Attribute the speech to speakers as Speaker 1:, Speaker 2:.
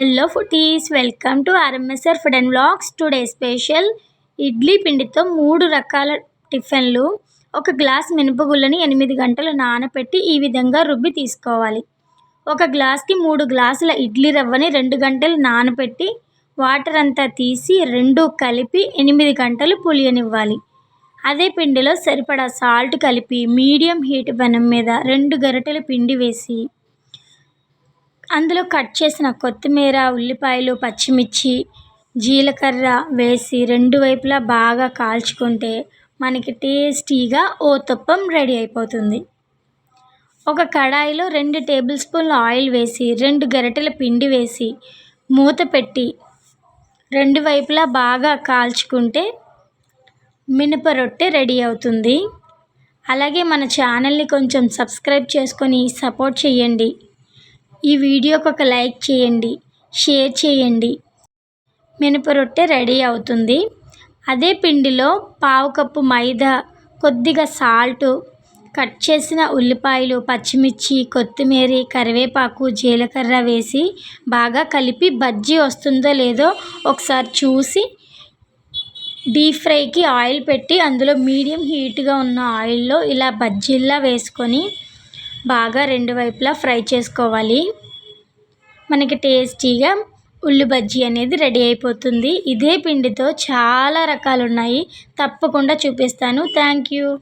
Speaker 1: Hello foodies welcome to RMSR food and blogs today special idli పిండితో మూడు రకాల టిఫిన్లు ఒక గ్లాస్ మినపగుళ్ళని ఎనిమిది గంటలు నానబెట్టి ఈ విధంగా రుబ్బి తీసుకోవాలి. ఒక గ్లాస్కి మూడు గ్లాసుల ఇడ్లీ రవ్వని రెండు గంటలు నానబెట్టి వాటర్ అంతా తీసి రెండు కలిపి ఎనిమిది గంటలు పులియనివ్వాలి. అదే పిండిలో సరిపడా సాల్ట్ కలిపి మీడియం హీట్ పెనం మీద రెండు గరిటెల పిండి వేసి అందులో కట్ చేసిన కొత్తిమీర ఉల్లిపాయలు పచ్చిమిర్చి జీలకర్ర వేసి రెండు వైపులా బాగా కాల్చుకుంటే మనకి టేస్టీగా ఓ తుప్పం రెడీ అయిపోతుంది. ఒక కడాయిలో రెండు టేబుల్ స్పూన్ల ఆయిల్ వేసి రెండు గరిటెల పిండి వేసి మూత పెట్టి రెండు వైపులా బాగా కాల్చుకుంటే మినప రొట్టె రెడీ అవుతుంది. అలాగే మన ఛానల్ని కొంచెం సబ్స్క్రైబ్ చేసుకొని సపోర్ట్ చేయండి. ఈ వీడియోకి ఒక లైక్ చేయండి షేర్ చేయండి. మినప రొట్టె రెడీ అవుతుంది. అదే పిండిలో పావు కప్పు మైదా కొద్దిగా సాల్టు కట్ చేసిన ఉల్లిపాయలు పచ్చిమిర్చి కొత్తిమీర కరివేపాకు జీలకర్ర వేసి బాగా కలిపి బజ్జీ వస్తుందో లేదో ఒకసారి చూసి డీప్ ఫ్రైకి ఆయిల్ పెట్టి అందులో మీడియం హీట్గా ఉన్న ఆయిల్లో ఇలా బజ్జీల్లా వేసుకొని బాగా రెండు వైపులా ఫ్రై చేసుకోవాలి. మనకి టేస్టీగా ఉల్లి బజ్జీ అనేది రెడీ అయిపోతుంది. ఇదే పిండితో చాలా రకాలు ఉన్నాయి తప్పకుండా చూపిస్తాను. Thank you.